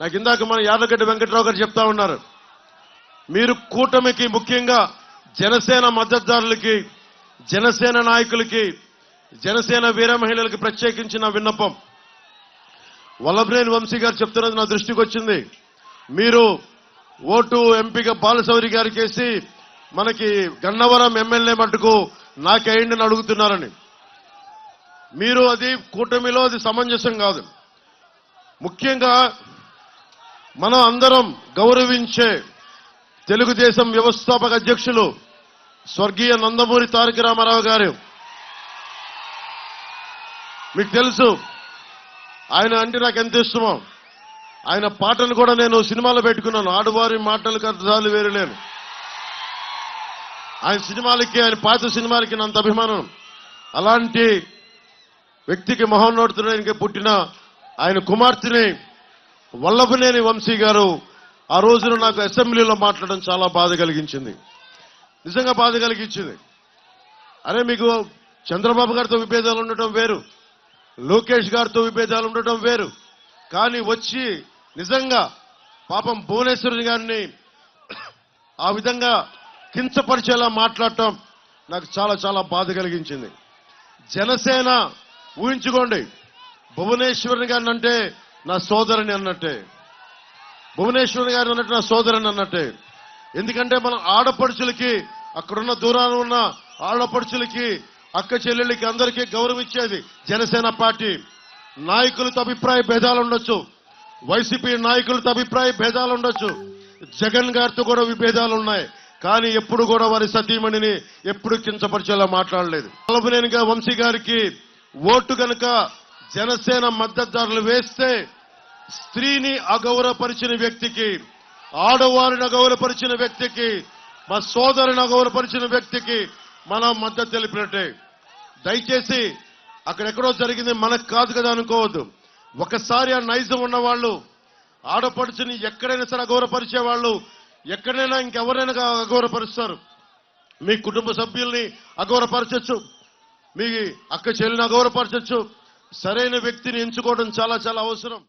నాకు ఇందాక మన యాదగడ్డి వెంకట్రావు గారు చెప్తా ఉన్నారు. మీరు కూటమికి ముఖ్యంగా జనసేన మద్దతుదారులకి జనసేన నాయకులకి జనసేన వీర మహిళలకి ప్రత్యేకించిన విన్నపం. వల్లభనేని వంశీ గారు చెప్తున్నది నా దృష్టికి వచ్చింది. మీరు ఓటు ఎంపీగా బాలశౌరి గారికి వేసి మనకి గన్నవరం ఎమ్మెల్యే మటుకు నాకేయండి అని అడుగుతున్నారని. మీరు అది కూటమిలో అది సమంజసం కాదు. ముఖ్యంగా మనం అందరం గౌరవించే తెలుగుదేశం వ్యవస్థాపక అధ్యక్షులు స్వర్గీయ నందమూరి తారక రామారావు గారు. మీకు తెలుసు ఆయన అంటే నాకు ఎంత ఇష్టమో. ఆయన పాటలు కూడా నేను సినిమాలో పెట్టుకున్నాను. ఆడవారి మాటలకు అర్థాలు వేరు లేను. ఆయన సినిమాలకి ఆయన పాత సినిమాలకి నంత అభిమానం. అలాంటి వ్యక్తికి మహోన్నతుడానికి పుట్టిన ఆయన కుమార్తెని వల్లభనేని వంశీ గారు ఆ రోజున నాకు అసెంబ్లీలో మాట్లాడడం చాలా బాధ కలిగించింది. నిజంగా బాధ కలిగించింది. అరే మీకు చంద్రబాబు గారితో విభేదాలు ఉండటం వేరు లోకేష్ గారితో విభేదాలు ఉండటం వేరు కానీ వచ్చి నిజంగా పాపం భువనేశ్వరుని గారిని ఆ విధంగా కించపరిచేలా మాట్లాడటం నాకు చాలా చాలా బాధ కలిగించింది. జనసేన ఊహించుకోండి భువనేశ్వరుని గారిని అంటే నా సోదరుని అన్నట్టే. భువనేశ్వర్ గారు అన్నట్టు నా సోదరుని అన్నట్టే. ఎందుకంటే మనం ఆడపడుచులకి అక్కడున్న దూరాన ఉన్న ఆడపడుచులకి అక్క చెల్లెళ్ళకి అందరికీ గౌరవం ఇచ్చేది జనసేన పార్టీ. నాయకులతో అభిప్రాయ భేదాలు ఉండొచ్చు. వైసీపీ నాయకులతో అభిప్రాయ భేదాలు ఉండొచ్చు. జగన్ గారితో కూడా విభేదాలు ఉన్నాయి. కానీ ఎప్పుడు కూడా వారి సతీమణిని ఎప్పుడు కించపరిచేలా మాట్లాడలేదు. వల్లభనేని వంశీ గారికి ఓటు కనుక జనసేన మద్దతుదారులు వేస్తే స్త్రీని అగౌరవపరిచిన వ్యక్తికి ఆడవారిని అగౌరవపరిచిన వ్యక్తికి మా సోదరుని అగౌరవపరిచిన వ్యక్తికి మనం మద్దతు తెలిపినట్టే. దయచేసి అక్కడెక్కడో జరిగింది మనకు కాదు కదా అనుకోవద్దు. ఒకసారి ఆ నైజం ఉన్నవాళ్ళు ఆడపడుచుని ఎక్కడైనా సరే అగౌరవపరిచే వాళ్ళు ఎక్కడైనా ఇంకెవరైనా అగౌరవపరుస్తారు. మీ కుటుంబ సభ్యుల్ని అగౌరవపరచచ్చు. మీ అక్క చెల్లిని అగౌరవపరచచ్చు. సరైన వ్యక్తిని ఎంచుకోవడం చాలా చాలా అవసరం.